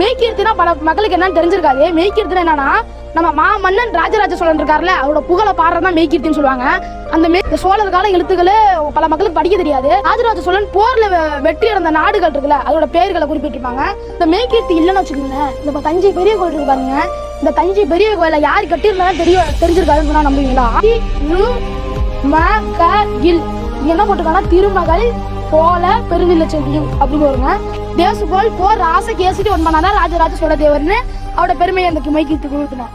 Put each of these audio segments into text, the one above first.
மெய்கீர்த்தினா பல மக்களுக்கு என்னன்னு தெரிஞ்சிருக்காது. மெய்கீர்த்தினா என்னன்னா நம்ம மா மன்னன் ராஜராஜ சோழன் இருக்கார்ல அவரோட புகழை பாடுறதான் மெய்கீர்த்தின்னு சொல்லுவாங்க. அந்த மே சோழர் கால எழுத்துக்களே பல மக்களுக்கு படிக்க தெரியாது. ராஜராஜ சோழன் போர்ல வெற்றி அடைந்த நாடுகள் இருக்குல்ல அதோட பெயர்களை குறிப்பிட்டிருப்பாங்க. இந்த மெய்கீர்த்தி இல்லைன்னு வச்சுக்கோங்களேன் இந்த தஞ்சை பெரிய கோயில் இருக்கு பாருங்க இந்த தஞ்சை பெரிய கோயில யார் கட்டியிருந்தாலும் தெரிய தெரிஞ்சிருக்காருன்னு சொன்னா நம்புவீங்களா? ம, க, இல். என்ன போட்டிருக்காங்கன்னா திருமகள் போல பெருநில செல்வியும் அப்படின்னு வருங்க. தேசுகோல் போர் ராச ஒன் ஒன்பனாரா ராஜராஜ சோழ தேவர்னு அவரோட பெருமையை அந்த மைக்கு கொடுக்கணும்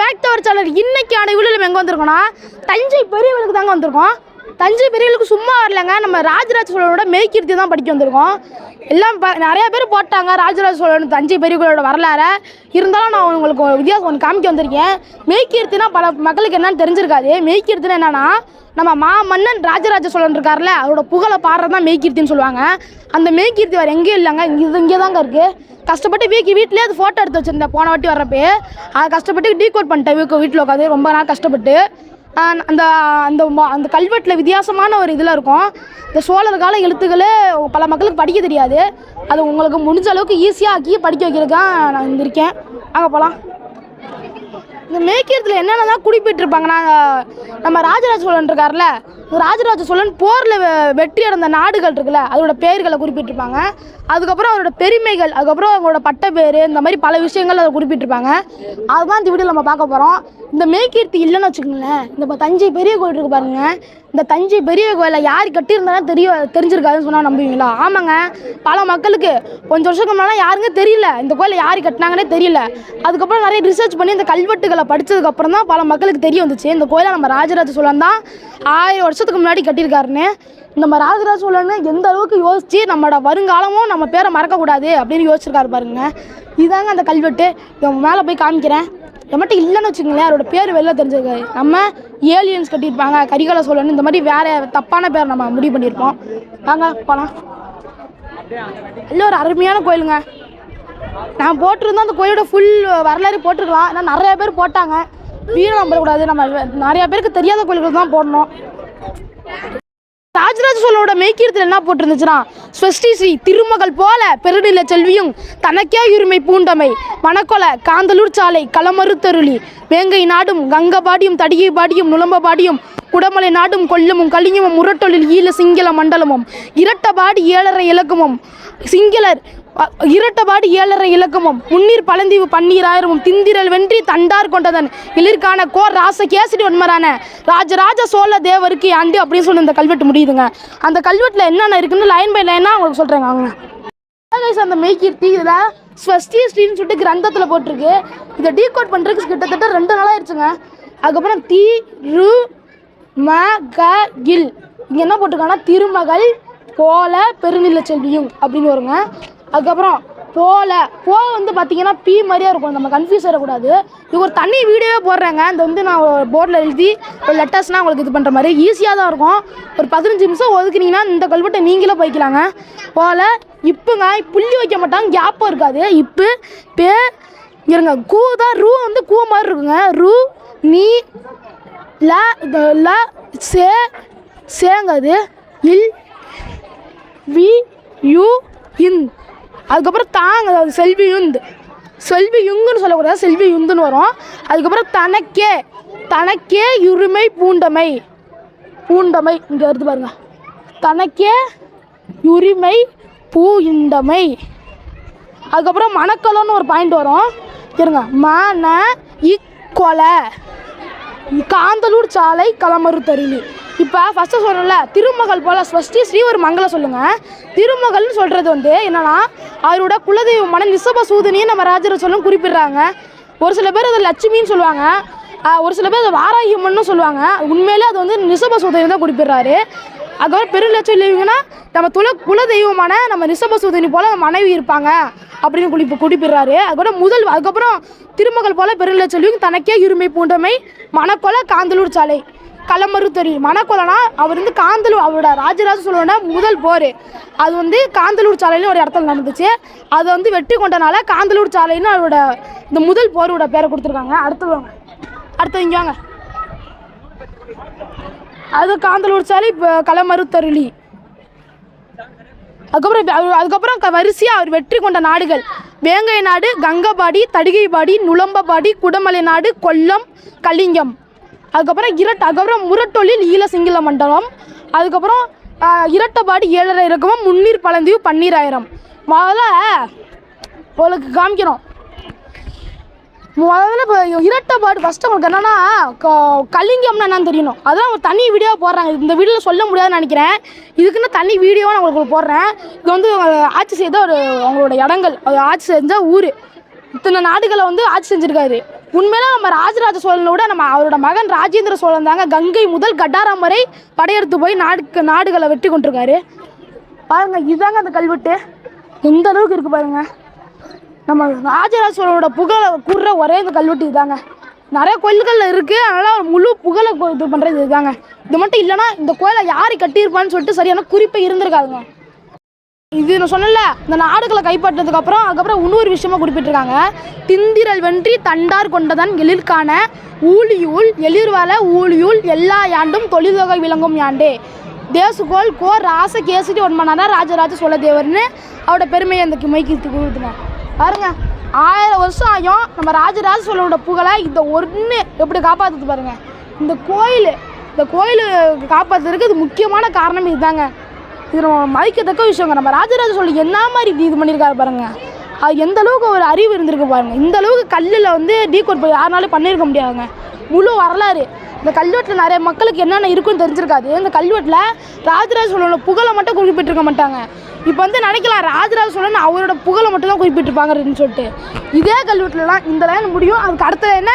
பேக் தவறு சேனல் இன்னைக்கான விழுல எங்கே வந்திருக்கோம்னா தஞ்சை பெரியவளுக்கு தாங்க வந்திருக்கோம். தஞ்சை பெரியவர்களுக்கு சும்மா வரலங்க. நம்ம ராஜராஜ சோழனோட மெய்கீர்த்தி தான் படிக்க வந்திருக்கோம். எல்லாம் ப- நிறைய பேர் போட்டாங்க ராஜராஜ சோழன் தஞ்சை பெரியவர்களோட வரலாறு. இருந்தாலும் நான் உங்களுக்கு வித்தியாசம் ஒன்று காமிக்க வந்திருக்கேன். மெய்கீர்த்தினா பல மக்களுக்கு என்னன்னு தெரிஞ்சிருக்காது. மெய்கீர்த்தினா என்னன்னா நம்ம மா மன்னன் ராஜராஜ சோழன் இருக்கார்ல அவரோட புகழை பாடுறது தான் மெய்கீர்த்தின்னு சொல்லுவாங்க. அந்த மெய்கீர்த்தி வேறு எங்கேயும் இல்லைங்க. இங்கே இது இங்கே தாங்க இருக்குது கஷ்டப்பட்டு வீக்கி வீட்டிலே அது ஃபோட்டோ எடுத்து வச்சிருந்தேன் போன வாட்டி வர்றப்பே அதை கஷ்டப்பட்டு டீகோட் பண்ணிட்டேன் வீக்கு வீட்டில் உட்காந்து. ரொம்ப நாள் கஷ்டப்பட்டு. அந்த அந்த அந்த கல்வெட்டில் வித்தியாசமான ஒரு இதில் இருக்கும். இந்த சோழர் கால எழுத்துக்களை பல மக்களுக்கு படிக்க தெரியாது. அது உங்களுக்கு முடிஞ்ச அளவுக்கு ஈஸியாக ஆக்கி படிக்க வைக்கிறதுக்காக நான் வந்திருக்கேன் அங்கே போகலாம் இந்த மேய்க்கிறதுல என்னென்னலாம் குறிப்பிட்டிருப்பாங்கன்னா நாங்கள் நம்ம ராஜராஜ சோழன் இருக்கார்ல ராஜராஜ சோழன் போரில் வெற்றி அடைந்த நாடுகள் இருக்குல்ல அதோட பெயர்களை குறிப்பிட்டிருப்பாங்க. அதுக்கப்புறம் அவரோட பெருமைகள் அதுக்கப்புறம் அவங்களோட பட்ட பேர் இந்த மாதிரி பல விஷயங்கள் அதை குறிப்பிட்டிருப்பாங்க. அதுதான் இந்த வீடியோ நம்ம பார்க்க போகிறோம் இந்த மேய்கீர்த்தி இல்லைன்னு வச்சுக்கோங்களேன் இந்த இப்போ தஞ்சை பெரிய கோயில் இருக்கு பாருங்க. இந்த தஞ்சை பெரிய கோயிலை யார் கட்டியிருந்தாலும் தெரிய தெரிஞ்சிருக்காதுன்னு சொன்னால் நம்புவீங்களா? ஆமாங்க. பல மக்களுக்கு கொஞ்சம் வருஷத்துக்கு முன்னால் யாருங்க தெரியல இந்த கோயிலை யார் கட்டினாங்கன்னே தெரியல. அதுக்கப்புறம் நிறைய ரிசர்ச் பண்ணி இந்த கல்வெட்டுகளை படித்ததுக்கப்புறம் தான் பல மக்களுக்கு தெரிய வந்துச்சு. இந்த கோயிலை நம்ம ராஜராஜ சோழன் தான் ஆயிரம் வருஷம் வருஷத்துக்கு முன்னாடி கட்டியிருக்காருன்னு. நம்ம ராஜராஜ சோழன் எந்த அளவுக்கு யோசிச்சு நம்மளோட வருங்காலமும் நம்ம பேரை மறக்கக்கூடாது அப்படின்னு யோசிச்சிருக்காரு பாருங்க. இதாங்க அந்த கல்வெட்டு. இவன் மேலே போய் காமிக்கிறேன். நம்மகிட்ட இல்லைன்னு வச்சுக்கோங்களேன் அவரோட பேர் வெளில தெரிஞ்சிருக்கு. நம்ம ஏலியன்ஸ் கட்டியிருப்பாங்க கரிகால சோழன் இந்த மாதிரி வேற தப்பான பேர் நம்ம முடிவு பண்ணியிருப்போம். வாங்க போகலாம் இல்லை ஒரு அருமையான கோயிலுங்க. நான் போட்டிருந்தோம் அந்த கோயிலோட ஃபுல் வரலாறு போட்டிருக்கலாம். ஏன்னா நிறைய பேர் போட்டாங்க. வீரம் நம்பக்கூடாது நம்ம நிறையா நிறைய பேருக்கு தெரியாத கோயில்கள் தான் போடணும். ராஜராஜ சோழனோட மேய்க்கீரத்தில் என்ன போட்டிருந்துச்சுன்னா ஸ்வஸ்டி ஸ்ரீ திருமகள் போல பெருநில செல்வியும் தனக்கே உரிமை பூண்டமை. மணக்கொல காந்தலூர் சாலை களமறுத்தருளி வேங்கை நாடும் கங்கபாடியும் தடியை பாடியும் நுளம்பபாடியும் குடமலை நாடும் கொல்லுமும் கலிங்கமும் முரட்டொழில் ஈழ சிங்கள மண்டலமும் இரட்டபாடி ஏழரை இலக்கமும் சிங்களர் இரட்டபாடு ஏழரை இலக்கமும் முன்னீர் பழந்தீவு பன்னீராயிரமும் திந்திரல் வென்றி தண்டார் கொண்டதன் இளிர்கான கோர் ராச கேசரி ஒன்மரான ராஜராஜ சோழ தேவருக்கு ஆண்டி அப்படின்னு சொல்லி இந்த கல்வெட்டு முடியுதுங்க. அந்த கல்வெட்டில் என்னென்ன இருக்குன்னு லைன் பை லைனாக உங்களுக்கு சொல்கிறேங்க அவங்க அந்த மெய்கீர்த்தி இதில் ஸ்வஸ்தி ஸ்ரீன்னு சொல்லிட்டு கிரந்தத்தில் போட்டிருக்கு. இதை டீகோட் பண்ணுறதுக்கு கிட்டத்தட்ட ரெண்டு நாளாக ஆயிடுச்சுங்க அதுக்கப்புறம் தி ரு ம க இல். இங்கே என்ன போட்டிருக்காங்கன்னா திருமகள் போல பெருநில செல்வியும் அப்படின்னு வருங்க. அதுக்கப்புறம் போல போ வந்து பார்த்தீங்கன்னா பி மாதிரியே இருக்கும். நம்ம கன்ஃபியூஸ் ஆகிடக்கூடாது இது ஒரு தனி வீடியோவே போடுறாங்க. இந்த வந்து நான் போர்டில் எழுதி ஒரு லெட்டர்ஸ்னால் உங்களுக்கு இது பண்ணுற மாதிரி. ஈஸியாக தான் இருக்கும். ஒரு பதினஞ்சு நிமிஷம் ஒதுக்குனீங்கன்னா இந்த கல்வெட்டை நீங்களே போய்க்கலாங்க. போல இப்புங்க புள்ளி வைக்க மாட்டாங்க. கேப்பும் இருக்காது. இப்பு பே இருங்க. கூ தான் ரூ வந்து கூ மாதிரி இருக்குங்க. ரூ நீ ல ல சே சேங்கிறது இல் வி யூ இன். அதுக்கப்புறம் தாங்க அதாவது செல்வி யுந்து. செல்வி யுங்குன்னு சொல்லக்கூடாது செல்வி யுந்துன்னு வரும். அதுக்கப்புறம் தனக்கே தனக்கே உரிமை பூண்டமை. பூண்டமை இங்கே வருது பாருங்க. தனக்கே உரிமை பூண்டமை. அதுக்கப்புறம் மணக்கலன்னு ஒரு பாயிண்ட் வரும். இருங்க மன இக்கொலை காந்தலூர் சாலை களமறுத்தருளி இப்போ ஃபஸ்ட்டு சொல்லல திருமகள் போல் ஃபஸ்ட்டு ஸ்ரீவர் மங்கள சொல்லுங்கள் திருமகள்னு சொல்கிறது வந்து என்னன்னா அவரோட குலதெய்வமான நிசப சூதனியும் நம்ம ராஜர சொல்லும் குறிப்பிடுறாங்க. ஒரு சில பேர் அதை லட்சுமின்னு சொல்லுவாங்க. ஒரு சில பேர் அதை வாராகியம்மன்னு சொல்லுவாங்க. உண்மையிலே அது வந்து நிசப சூதனி தான் குறிப்பிடுறாரு. அதுக்கப்புறம் பெருலட்சம் நம்ம துல குல தெய்வமான நம்ம ரிஷபசூதனி போல மனைவி இருப்பாங்க அப்படின்னு குளிப்பு குறிப்பிடுறாரு. அதுக்கப்புறம் முதல் அதுக்கப்புறம் திருமகள் போல பெருலச்செல்வியும் தனக்கே இருமை பூண்டமை மணக்கொலை காந்தலூர் சாலை. களமருத்தறி. மணக்கொலைனா அவர் வந்து காந்தலூர் அவரோட ராஜராஜ சோழனோட முதல் போர். அது வந்து காந்தலூர் சாலைன்னு ஒரு இடத்துல நடந்துச்சு. அதை வந்து வெற்றி கொண்டனால காந்தலூர் சாலைன்னு அவரோட இந்த முதல் போரோட பேரை கொடுத்துருக்காங்க. அடுத்து வாங்க. அடுத்து இங்கே வாங்க. அது காந்தலூர் சாலை இப்போ களமறுத்தருளி. அதுக்கப்புறம் அதுக்கப்புறம் வரிசையாக அவர் வெற்றி கொண்ட நாடுகள். வேங்கை நாடு கங்கபாடி தடிகைபாடி நுளம்பபாடி குடமலை நாடு கொல்லம் கலிங்கம். அதுக்கப்புறம் இரட் அதுக்கப்புறம் முரட்டொழில் ஈழ சிங்கள மண்டலம். அதுக்கப்புறம் இரட்டபாடி ஏழரை இறக்கவும் முன்னீர் பழந்தீவு பன்னீராயிரம். முதல்ல உங்களுக்கு காமிக்கிறோம் முதல்ல இப்போ இரட்டைப்பாடு ஃபஸ்ட்டு உங்களுக்கு என்னன்னா க- கலிங்கம்னா என்னன்னு தெரியணும். அதான் ஒரு தனி வீடியோ போடுறாங்க. இந்த வீடியோவில் சொல்ல முடியாதுன்னு நினைக்கிறேன். இதுக்குன்னு தனி வீடியோ நான் உங்களுக்கு போடுறேன். இது வந்து ஆட்சி செய்த ஒரு அவங்களோட இடங்கள். அது ஆட்சி செஞ்ச ஊர். இத்தனை நாடுகளை வந்து ஆட்சி செஞ்சுருக்காரு. உண்மையில நம்ம ராஜராஜ சோழனை விட நம்ம அவரோட மகன் ராஜேந்திர சோழன் தாங்க கங்கை முதல் கட்டாரம் வரை படையெடுத்து போய் நாடுக்கு நாடுகளை வெட்டி கொண்டிருக்காரு. பாருங்கள் இதாங்க அந்த கல்வெட்டு. எந்த அளவுக்கு இருக்குது பாருங்கள் நம்ம ராஜராஜ சோழனோட புகழை கூறுற ஒரே இந்த கல்வெட்டு இதுதாங்க நிறைய கோயில்கள் இருக்குது அதனால் முழு புகழை இது பண்ணுறது இதுதாங்க இது மட்டும் இல்லைன்னா இந்த கோயிலை யார் கட்டியிருப்பான்னு சொல்லிட்டு சரியான குறிப்பை இருந்திருக்காதுங்க. இது நான் சொன்னல இந்த நாடுகளை கைப்பற்றதுக்கு அப்புறம் அதுக்கப்புறம் இன்னொரு விஷயமா குறிப்பிட்டிருக்காங்க. திந்திரல் வென்றி தண்டார் கொண்டதன் எழிற்கான ஊழியூல் எழிர்வல ஊழியூல் எல்லா யாண்டும் தொழில்தொகை விளங்கும் யாண்டே. தேசுகோல் கோ ராச கேசரி ஒன்மனாரா ராஜராஜ சோழ தேவர்னு அவரோட பெருமையை அந்த மைக்கு கொடுத்துங்க பாருங்க ஆயிரம் வருஷம் ஆகும் நம்ம ராஜராஜ சோழனோட புகழை இந்த ஒன்று எப்படி காப்பாற்றுது பாருங்க. இந்த கோயில் இந்த கோயில் காப்பாற்றுறதுக்கு இது முக்கியமான காரணம் இதுதாங்க. இது நம்ம மதிக்கத்தக்க விஷயங்க. நம்ம ராஜராஜ சோழன் என்ன மாதிரி இது பண்ணியிருக்காரு பாருங்க. அது எந்த அளவுக்கு ஒரு அறிவு இருந்திருக்கு பாருங்க. இந்த அளவுக்கு கல்லில் வந்து டீகோட் போய் யாருனாலும் பண்ணியிருக்க முடியாதுங்க. முழு வரலாறு. இந்த கல்வெட்டில் நிறைய மக்களுக்கு என்னென்ன இருக்குன்னு தெரிஞ்சிருக்காது. இந்த கல்வெட்டில் ராஜராஜ சோழனோட புகழை மட்டும் குறிப்பிட்டிருக்க மாட்டாங்க. இப்போ வந்து நினைக்கலாம் ராஜராஜ சோழன் அவரோட புகழை மட்டும் தான் குறிப்பிட்டிருப்பாங்கன்னு சொல்லிட்டு இதே கல்வெட்டுலலாம் இந்த லைன் முடியும். அதுக்கு அடுத்தது என்ன?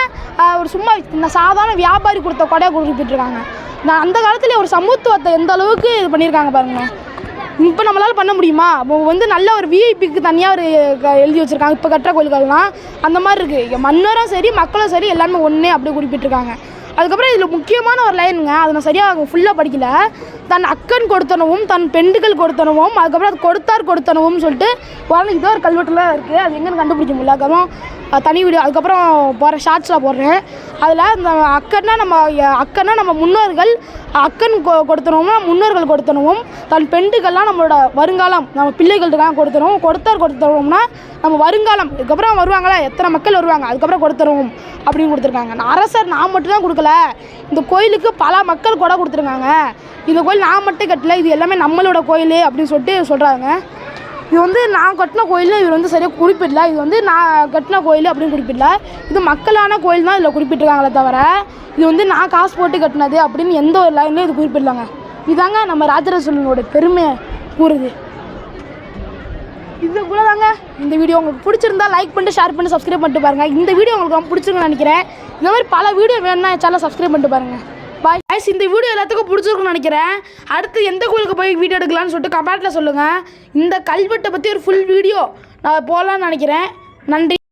ஒரு சும்மா இந்த சாதாரண வியாபாரி கொடுத்த கொடையை குறிப்பிட்டிருக்காங்க. நான் அந்த காலத்தில் ஒரு சமத்துவத்தை எந்த அளவுக்கு இது பண்ணியிருக்காங்க பாருங்க. இப்போ நம்மளால் பண்ண முடியுமா? இப்போ வந்து நல்ல ஒரு விஐபிக்கு தனியாக ஒரு க- எழுதி வச்சுருக்காங்க. இப்போ கட்டுற கோயில்கள்லாம் அந்த மாதிரி இருக்குது மன்னரும் சரி மக்களும் சரி எல்லாமே ஒன்றே அப்படியே குறிப்பிட்டிருக்காங்க. அதுக்கப்புறம் இதில் முக்கியமான ஒரு லைனுங்க. அதை நான் சரியாக ஃபுல்லாக படிக்கல. தன் அக்கன் கொடுத்தனவும் தன் பெண்டுகள் கொடுத்தனவும் அதுக்கப்புறம் அது கொடுத்தார் கொடுத்தனவும் சொல்லிட்டு வரல இதோ ஒரு கல்வெட்டில் இருக்குது அது எங்கேன்னு கண்டுபிடிக்க முடியல. அதுக்கப்புறம் தனி வீடியோ அதுக்கப்புறம் போகிற ஷார்ட்ஸில் போடுறேன். அதில் இந்த அக்கன்னா நம்ம அக்கன்னா நம்ம முன்னோர்கள் அக்கன் கொ கொடுத்தனவும் முன்னோர்கள் கொடுத்தனவும் தன் பெண்டுகள்லாம் நம்மளோட வருங்காலம் நம்ம பிள்ளைகளுக்கெல்லாம் கொடுத்தனவும் கொடுத்தார் கொடுத்தனவும்னா நம்ம வருங்காலம் இதுக்கப்புறம் வருவாங்களா? எத்தனை மக்கள் வருவாங்க? அதுக்கப்புறம் கொடுத்துருவோம் அப்படின்னு கொடுத்துருக்காங்க. நான் அரசர் நான் மட்டும் தான் கொடுக்கல. இந்த கோயிலுக்கு பல மக்கள் கூட கொடுத்துருக்காங்க. இந்த கோயில் நான் மட்டும் கட்டல இது எல்லாமே நம்மளோட கோயில் அப்படின்னு சொல்லிட்டு சொல்கிறாங்க இது வந்து நான் கட்டின கோயில் இவர் வந்து சரியாக குறிப்பிடல. இது வந்து நான் கட்டின கோயில் அப்படின்னு குறிப்பிடல. இது மக்களான கோயில் தான் இதில் குறிப்பிட்டிருக்காங்களே தவிர இது வந்து நான் காசு போட்டு கட்டினது அப்படின்னு எந்த ஒரு லைன்லையும் இது குறிப்பிடலாங்க. இதாங்க நம்ம ராஜராஜ சோழனோட பெருமை கூறுது. இது கூட தாங்க இந்த வீடியோ உங்களுக்கு பிடிச்சிருந்தா லைக் பண்ணிட்டு ஷேர் பண்ணி சப்ஸ்கிரைப் பண்ணிட்டு பாருங்க. இந்த வீடியோ உங்களுக்கு ரொம்ப பிடிச்சிருக்குன்னு நினைக்கிறேன். இந்த மாதிரி பல வீடியோ வேணும்னா என் சேனல் சப்ஸ்கிரைப் பண்ணிட்டு பாருங்க. பாய் பாய்ஸ் இந்த வீடியோ எல்லாத்துக்கும் பிடிச்சிருக்குன்னு நினைக்கிறேன். அடுத்து எந்த கோயிலுக்கு போய் வீடியோ எடுக்கலாம்னு சொல்லிட்டு கமெண்ட்டில் சொல்லுங்கள் இந்த கல்வெட்டை பற்றி ஒரு ஃபுல் வீடியோ நான் போகலான்னு நினைக்கிறேன். நன்றி.